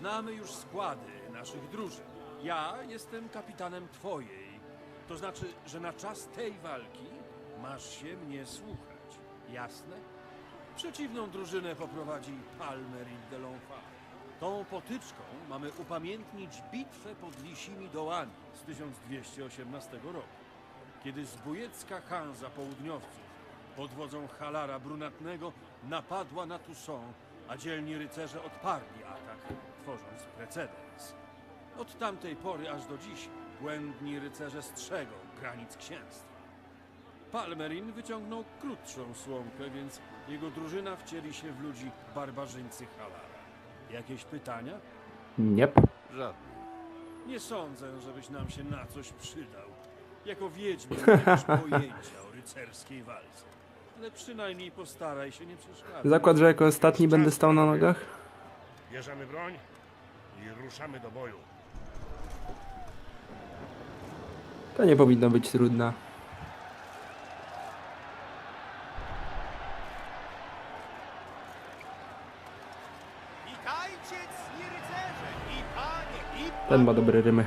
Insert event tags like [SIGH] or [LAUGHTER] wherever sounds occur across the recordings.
Znamy już składy naszych drużyn. Ja jestem kapitanem twojej. To znaczy, że na czas tej walki masz się mnie słuchać. Jasne? Przeciwną drużynę poprowadzi Palmerin de Lonfay. Tą potyczką mamy upamiętnić bitwę pod Lisimi Dołami z 1218 roku, kiedy zbójecka Hanza Południowców pod wodzą Halara Brunatnego napadła na Toussaint, a dzielni rycerze odparli atak, tworząc precedens. Od tamtej pory aż do dziś błędni rycerze strzegą granic księstwa. Palmerin wyciągnął krótszą słomkę, więc jego drużyna wcieli się w ludzi barbarzyńcy Halara. Jakieś pytania? Nie. Żadnych. Nie sądzę, żebyś nam się na coś przydał. Jako wiedźmin nie masz pojęcia o rycerskiej walce. Ale przynajmniej postaraj się nie przeszkadzać. Zakład, że jako ostatni będę stał na nogach? Bierzemy broń i ruszamy do boju. To nie powinno być trudne. Witajcie, cni rycerze, i panie, i Ten ma dobre rymy.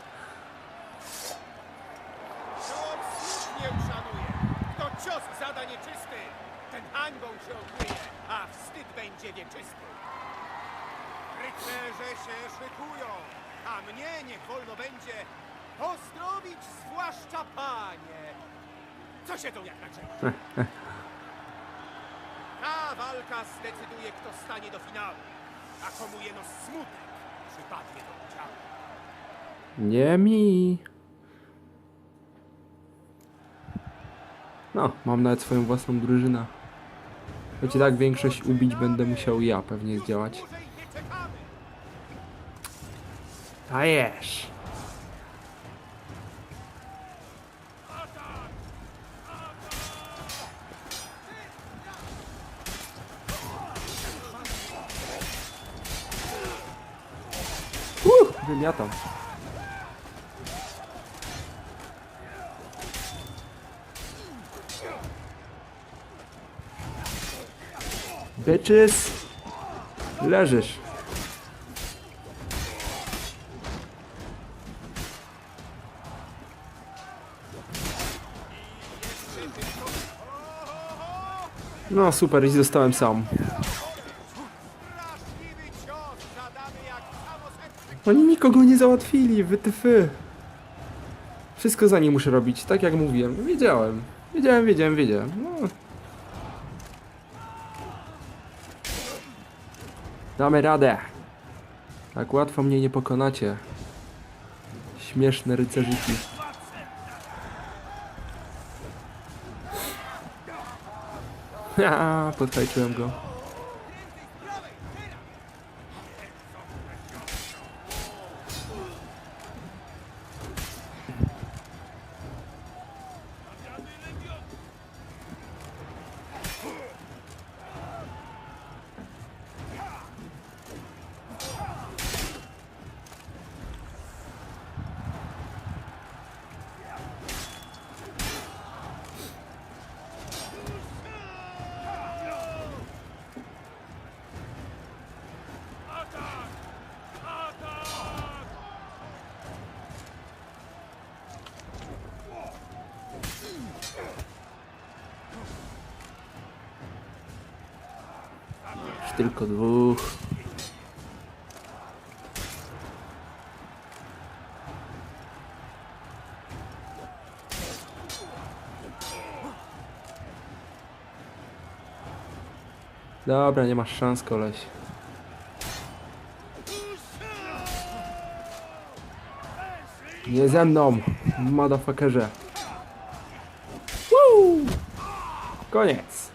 No, mam nawet swoją własną drużynę. Choć i tak większość ubić będę musiał ja pewnie zdziałać. Dajesz! Uh, wymiatam. Bitches! Leżysz. No super, i zostałem sam. Oni nikogo nie załatwili, wytyfy. Wszystko za nie muszę robić, tak jak mówiłem. Wiedziałem. Wiedziałem, wiedziałem, wiedziałem. No. Damy radę. Tak łatwo mnie nie pokonacie. Śmieszne rycerzyki. [LAUGHS] Haha, podhajczyłem go. Tylko dwóch. Dobra, nie masz szans, koleś. Nie ze mną, motherfuckerze. Woo! Koniec.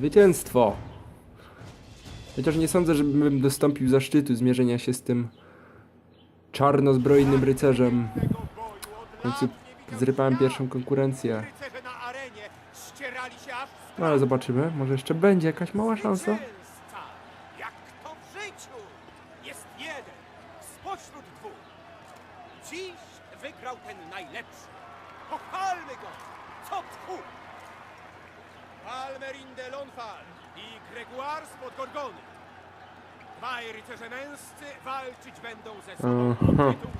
Zwycięstwo. Chociaż nie sądzę, żebym dostąpił zaszczytu zmierzenia się z tym czarnozbrojnym rycerzem. W końcu zrypałem pierwszą konkurencję. No ale zobaczymy, może jeszcze będzie jakaś mała szansa. Zwycięzca, jak to w życiu, jest jeden, spośród dwóch. Dziś wygrał ten najlepszy. Pochwalmy go! Co tchu! Palmerin de Lonfal i Gregoire spod Gorgony. Dwaj rycerze męscy walczyć będą ze sobą o Aha. tytuł.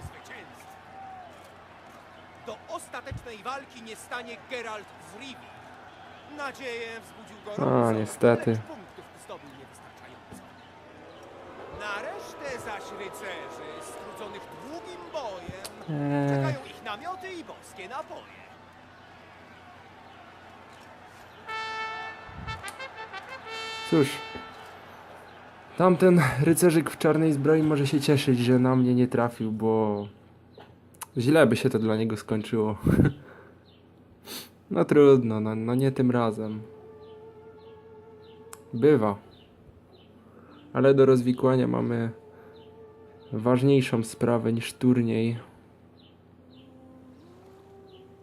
Do ostatecznej walki nie stanie Geralt z Rivi. Nadzieję wzbudził go A, Robinson, niestety. lecz punktów zdobył niewystarczająco. Na resztę zaś rycerzy, strudzonych długim bojem, Eee, czekają ich namioty i boskie napoje. Cóż. Tamten rycerzyk w czarnej zbroi może się cieszyć, że na mnie nie trafił, bo źle by się to dla niego skończyło. [LAUGHS] No trudno, no, no nie tym razem. Bywa. Ale do rozwikłania mamy ważniejszą sprawę niż turniej.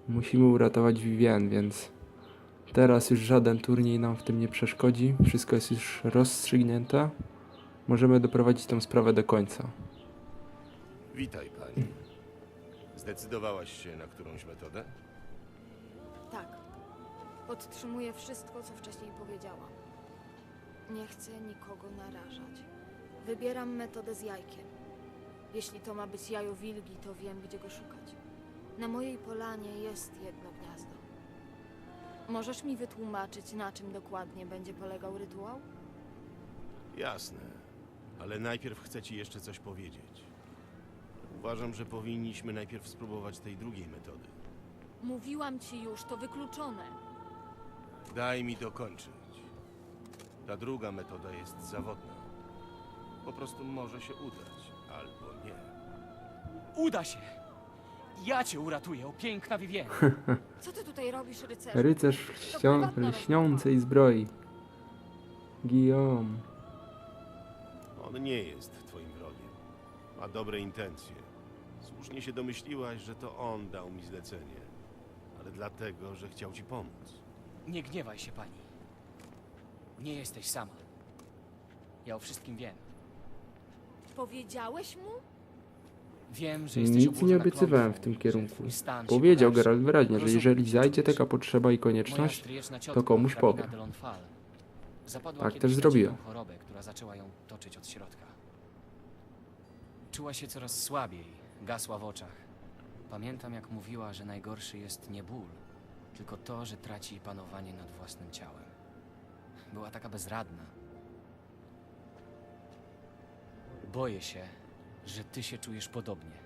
Musimy uratować Vivien, więc teraz już żaden turniej nam w tym nie przeszkodzi. Wszystko jest już rozstrzygnięte. Możemy doprowadzić tę sprawę do końca. Witaj, pani. Zdecydowałaś się na którąś metodę? Tak. Podtrzymuję wszystko, co wcześniej powiedziałam. Nie chcę nikogo narażać. Wybieram metodę z jajkiem. Jeśli to ma być jajo wilgi, to wiem, gdzie go szukać. Na mojej polanie jest jedno gniazdo. Możesz mi wytłumaczyć, na czym dokładnie będzie polegał rytuał? Jasne, ale najpierw chcę ci jeszcze coś powiedzieć. Uważam, że powinniśmy najpierw spróbować tej drugiej metody. Mówiłam ci już, to wykluczone. Daj mi dokończyć. Ta druga metoda jest zawodna. Po prostu może się udać, albo nie. Uda się! Ja cię uratuję, o piękna Vivien. [LAUGHS] Co ty tutaj robisz, rycerzu? Rycerz w ścią- lśniącej zbroi. Guillaume. On nie jest twoim wrogiem. Ma dobre intencje. Słusznie się domyśliłaś, że to on dał mi zlecenie. Ale dlatego, że chciał ci pomóc. Nie gniewaj się, pani. Nie jesteś sama. Ja o wszystkim wiem. Powiedziałeś mu? Wiem, że jesteś Nic nie obiecywałem w tym kierunku. Powiedział. Geralt wyraźnie, że jeżeli zajdzie taka potrzeba i konieczność, ciotka, komuś powiem. Tak też zrobiłem. chorobę, która zaczęła ją toczyć od środka. Czuła się coraz słabiej, gasła w oczach. Pamiętam, jak mówiła, że najgorszy jest nie ból, tylko to, że traci panowanie nad własnym ciałem. Była taka bezradna. Boję się, że ty się czujesz podobnie.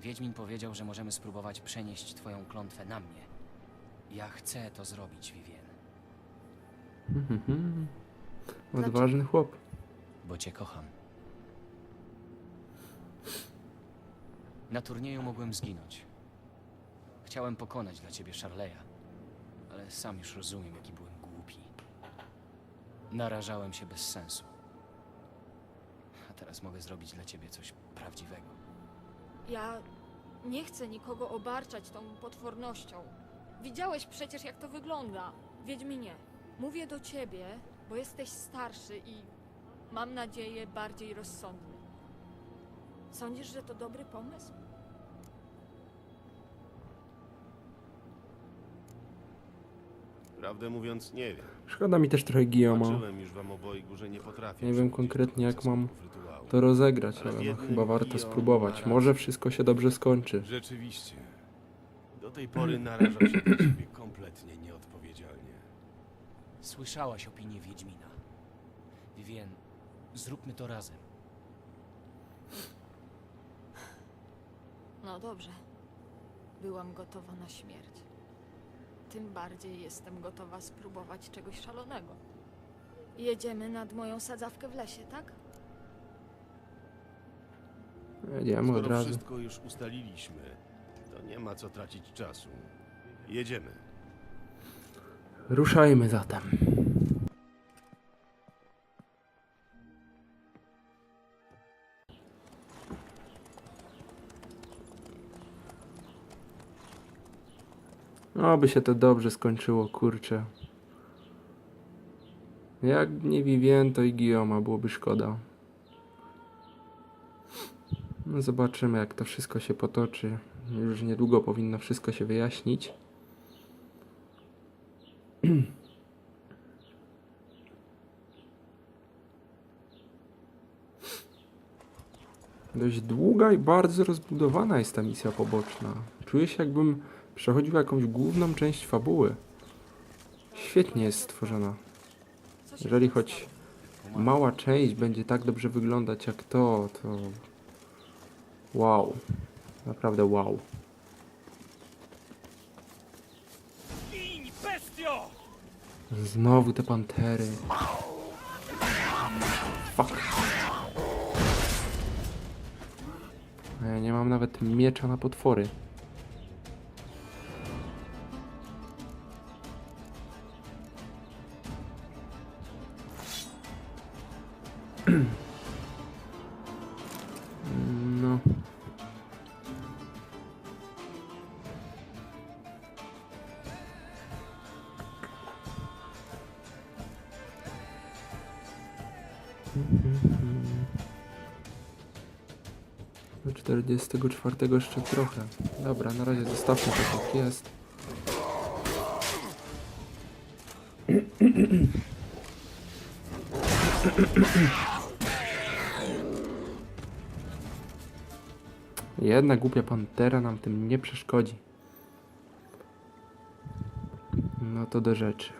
Wiedźmin powiedział, że możemy spróbować przenieść twoją klątwę na mnie. Ja chcę to zrobić, Vivien, Mhm. Odważny chłop. bo cię kocham. Na turnieju mogłem zginąć. Chciałem pokonać dla ciebie Charleya, ale sam już rozumiem, jaki byłem głupi. Narażałem się bez sensu. Teraz mogę zrobić dla ciebie coś prawdziwego. Ja nie chcę nikogo obarczać tą potwornością. Widziałeś przecież, jak to wygląda. Wiedźminie, mówię do ciebie, bo jesteś starszy i mam nadzieję bardziej rozsądny. Sądzisz, że to dobry pomysł? Prawdę mówiąc, nie wiem. Szkoda mi też trochę Guillaume'a. Zobaczyłem już wam obojgu, że nie potrafię. Nie wiem konkretnie, jak mam procesów. To rozegrać, Ale no, chyba warto spróbować. Może wszystko się dobrze skończy. Rzeczywiście. Do tej pory narażał się na ciebie kompletnie nieodpowiedzialnie. Słyszałaś opinię Wiedźmina. Vivien, zróbmy to razem. No dobrze. Byłam gotowa na śmierć. Tym bardziej jestem gotowa spróbować czegoś szalonego. Jedziemy nad moją sadzawkę w lesie, tak? Jedziemy od Skoro razu. wszystko już ustaliliśmy, to nie ma co tracić czasu. Jedziemy. Ruszajmy zatem. Oby się to dobrze skończyło, kurczę. Jak nie Vivien, to i Guillaume'a byłoby szkoda. Zobaczymy, jak to wszystko się potoczy. Już niedługo powinno wszystko się wyjaśnić. Dość długa i bardzo rozbudowana jest ta misja poboczna. Czuję się, jakbym przechodził jakąś główną część fabuły. Świetnie jest stworzona. Jeżeli choć mała część będzie tak dobrze wyglądać jak to, to. Wow. Naprawdę wow. Znowu te pantery. Fuck. A ja nie mam nawet miecza na potwory. 44 jeszcze trochę. Dobra, na razie zostawmy to jak jest. Jedna głupia pantera nam tym nie przeszkodzi. No to do rzeczy.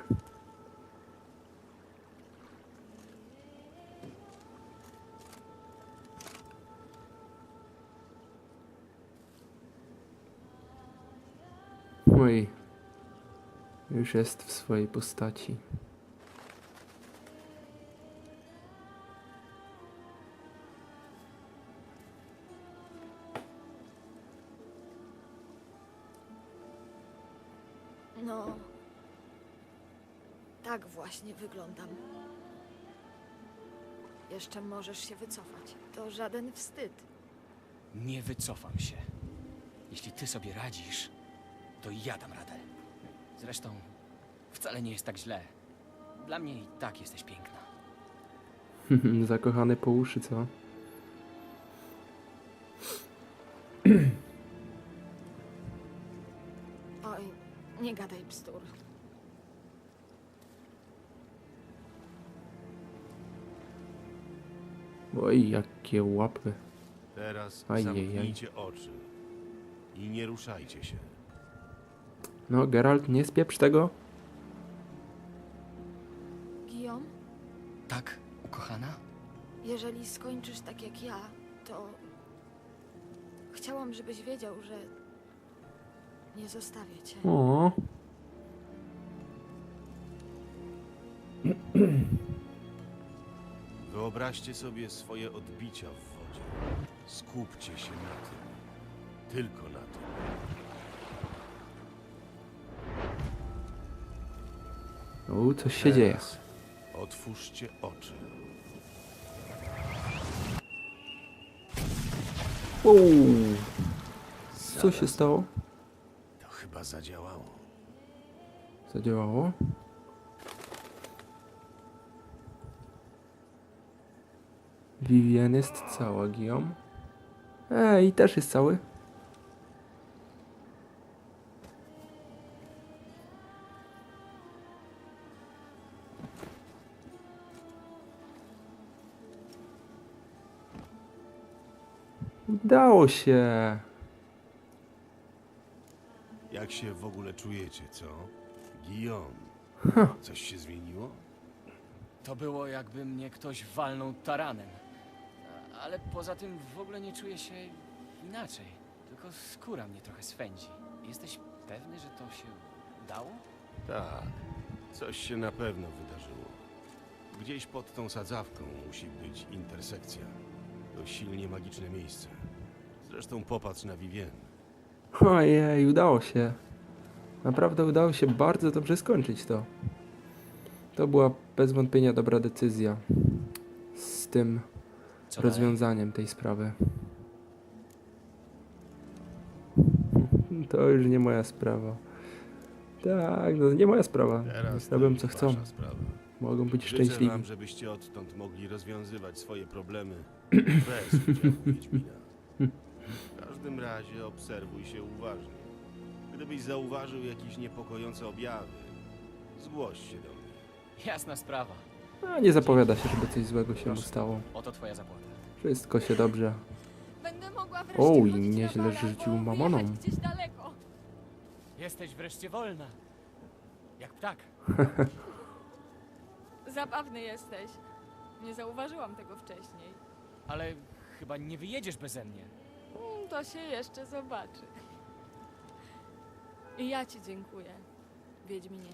Już jest w swojej postaci. No. Tak właśnie wyglądam. Jeszcze możesz się wycofać. To żaden wstyd. Nie wycofam się. Jeśli ty sobie radzisz, to i ja dam radę. Zresztą wcale nie jest tak źle. Dla mnie i tak jesteś piękna. [LAUGHS] Zakochany po uszy, co? [CLEARS THROAT] Oj, nie gadaj bzdur. Oj, jakie łapy. Teraz Ajejej. zamknijcie oczy i nie ruszajcie się. No, Geralt, nie spieprz tego. Tak, ukochana? jeżeli skończysz tak jak ja, to chciałam, żebyś wiedział, że nie zostawię cię. O, Wyobraźcie sobie swoje odbicia w wodzie. Skupcie się na tym. Tylko na tym. o coś się dzieje. Teraz Otwórzcie oczy. Wow. Co się stało? To chyba zadziałało. Zadziałało? Vivien jest cała, Guillaume. Ej, też jest cały. Udało się. Jak się w ogóle czujecie, co? Guillaume, coś się zmieniło? To było jakby mnie ktoś walnął taranem. A- Ale poza tym w ogóle nie czuję się inaczej. Tylko skóra mnie trochę swędzi. Jesteś pewny, że to się udało? Tak, coś się na pewno wydarzyło. Gdzieś pod tą sadzawką musi być intersekcja. To silnie magiczne miejsce. Zresztą popatrz na Vivien. Ojej, udało się. Naprawdę udało się bardzo dobrze skończyć to. To była bez wątpienia dobra decyzja z tym Co dalej? rozwiązaniem tej sprawy. To już nie moja sprawa. Tak, no nie moja sprawa. Teraz Robią co chcą. wasza sprawa. Mogą być Życzę szczęśliwi. wam, żebyście odtąd mogli rozwiązywać swoje problemy [CLEARS THROAT] bez udziału Wiedźmina. W każdym razie obserwuj się uważnie. Gdybyś zauważył jakieś niepokojące objawy, zgłoś się do mnie. Jasna sprawa. A nie zapowiada się, żeby coś złego się mu stało. Oto twoja zapłata. Wszystko się dobrze. Będę mogła wreszcie Oj, chodzić na nieźle rzucił mamoną. wyjechać gdzieś daleko. Jesteś wreszcie wolna. Jak ptak. [LAUGHS] Zabawny jesteś. Nie zauważyłam tego wcześniej. Ale chyba nie wyjedziesz beze mnie. Mm, To się jeszcze zobaczy. I ja ci dziękuję, Wiedźminie.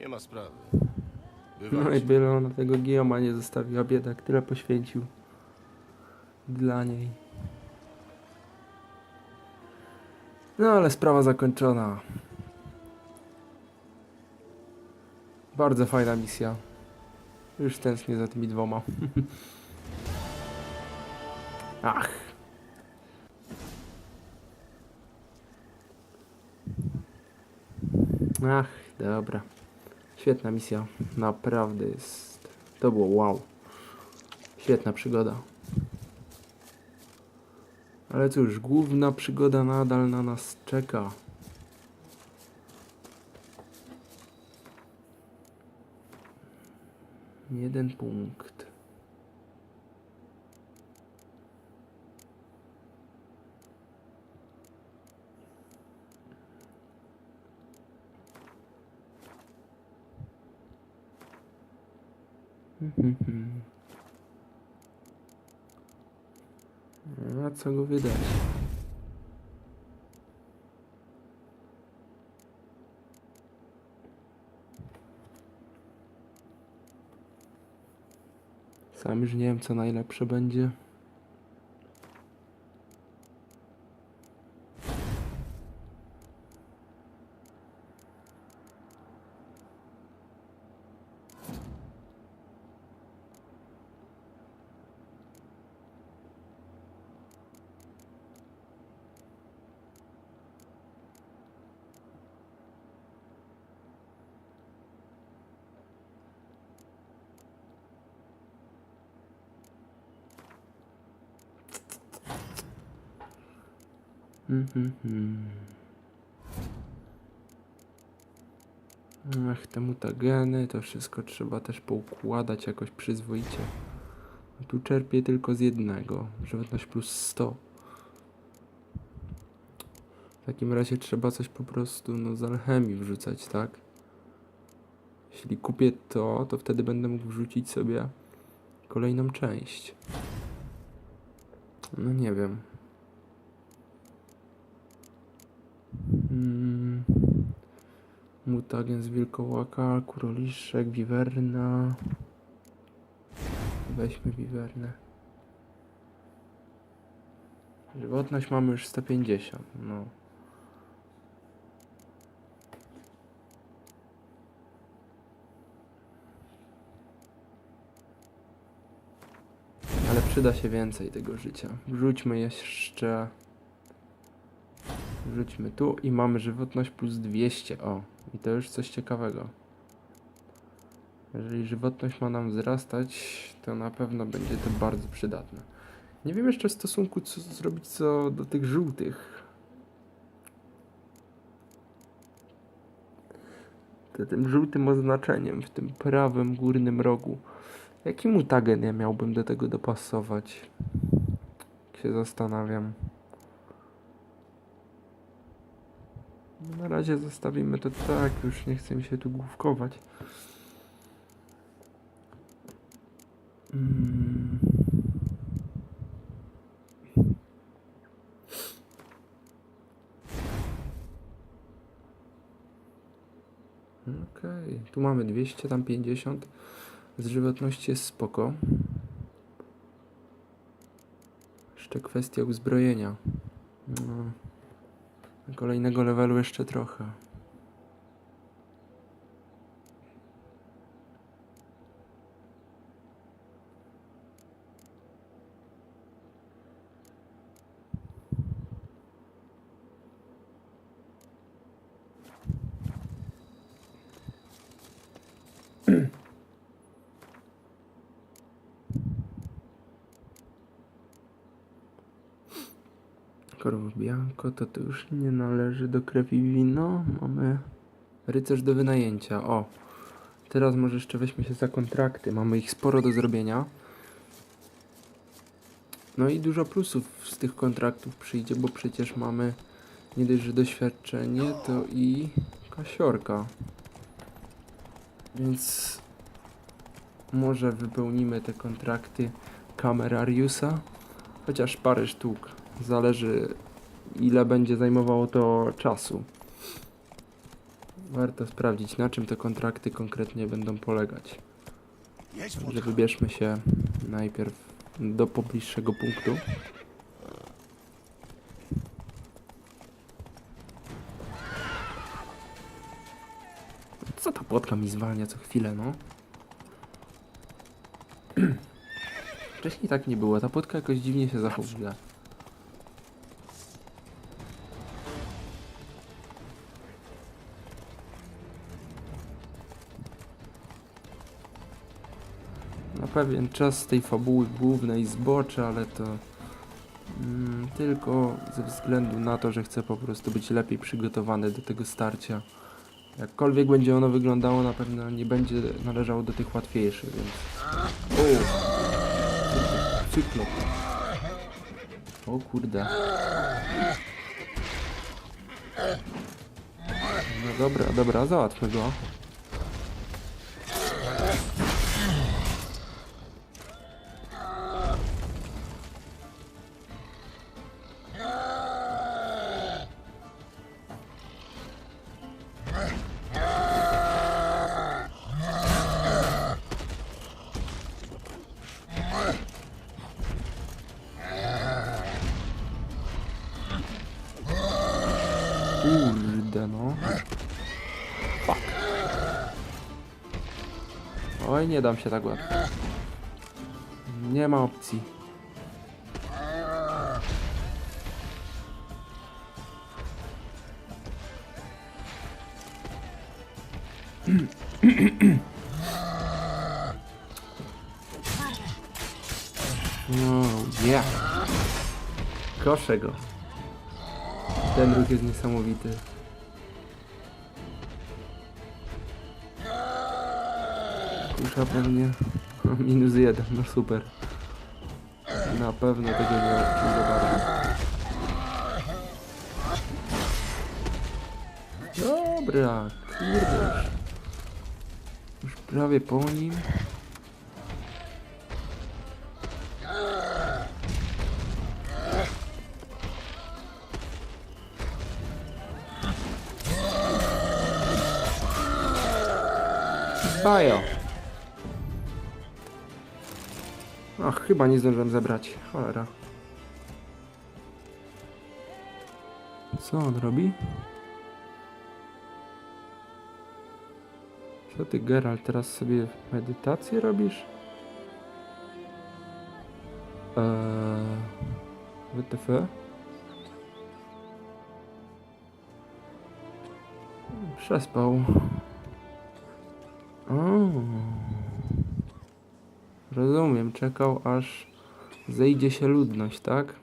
Nie ma sprawy. No i byle ona tego Gioma nie zostawiła, biedak, tyle poświęcił dla niej. No ale sprawa zakończona. Bardzo fajna misja. Już tęsknię za tymi dwoma. [LAUGHS] Ach. Ach, dobra. Świetna misja. Naprawdę jest. To było wow. Świetna przygoda. Ale cóż, główna przygoda nadal na nas czeka. Jeden punkt. Mhm. A co go wydać? Sam już nie wiem co najlepsze będzie. Ach, te mutageny, to wszystko trzeba też poukładać jakoś przyzwoicie. Tu czerpię tylko z jednego. Żywotność plus 100. W takim razie trzeba coś po prostu no, z alchemii wrzucać, tak? Jeśli kupię to, to wtedy będę mógł wrzucić sobie kolejną część. No nie wiem. Mm. Mutagen z wilkołaka, kuroliszek, wiwerna. Weźmy wiwernę. Żywotność mamy już 150, no. Ale przyda się więcej tego życia. Wrzućmy jeszcze... Wrzućmy tu i mamy żywotność plus 200. O, i to już coś ciekawego. Jeżeli żywotność ma nam wzrastać, to na pewno będzie to bardzo przydatne. Nie wiem jeszcze w stosunku co zrobić co do tych żółtych. To tym żółtym oznaczeniem w tym prawym górnym rogu. Jaki mutagen ja miałbym do tego dopasować? Tak się zastanawiam. No Na razie zostawimy to tak, już nie chcę mi się tu główkować. Mm. Okej, tu mamy 200, tam 50. Z żywotności jest spoko. Jeszcze kwestia uzbrojenia. No. Kolejnego levelu jeszcze trochę. Corvo Bianco to to już nie należy do krewi wino. Mamy rycerz do wynajęcia. O, teraz może jeszcze weźmy się za kontrakty. Mamy ich sporo do zrobienia. No i dużo plusów z tych kontraktów przyjdzie, bo przecież mamy nie dość, że doświadczenie, to i kasiorka. Więc może wypełnimy te kontrakty kamerariusa, chociaż parę sztuk. Zależy ile będzie zajmowało to czasu. Warto sprawdzić na czym te kontrakty konkretnie będą polegać. Także wybierzmy się najpierw do pobliższego punktu. Co ta płotka mi zwalnia co chwilę, no? [CLEARS THROAT] Wcześniej tak nie było, ta płotka jakoś dziwnie się zachowuje. Pewien czas z tej fabuły głównej zboczę, ale to mm, tylko ze względu na to, że chcę po prostu być lepiej przygotowany do tego starcia. Jakkolwiek będzie ono wyglądało, na pewno nie będzie należało do tych łatwiejszych, więc... O! Cyklop. O kurde. No dobra, dobra, załatwmy go. Kurde no. Fuck. Oj, nie dam się tak łatwo. Nie ma opcji. Oh, yeah. Koszę go. Ten ruch jest niesamowity. Kusza pewnie. [LAUGHS] Minus jeden, no super. Na pewno tego nie odczuł za bardzo. Dobra, kurde. Już prawie po nim. Bajo. Ach, chyba nie zdążyłem zebrać. Cholera. Co on robi? Co ty, Geralt, teraz sobie medytację robisz? Eee... WTF? Przespał. O. Rozumiem, czekał aż zejdzie się ludność, tak?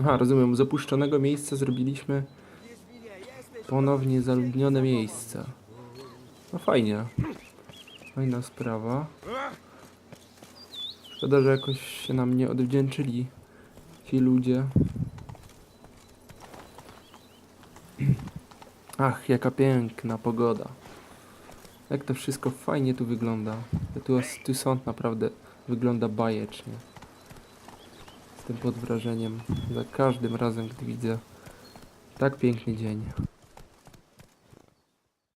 Aha, rozumiem, z opuszczonego miejsca zrobiliśmy ponownie zaludnione miejsce. No fajnie. Fajna sprawa. Szkoda, że jakoś się nam nie odwdzięczyli ci ludzie. Ach, jaka piękna pogoda. Jak to wszystko fajnie tu wygląda. Tu, tu sąd naprawdę wygląda bajecznie. Jestem pod wrażeniem za każdym razem, gdy widzę tak piękny dzień.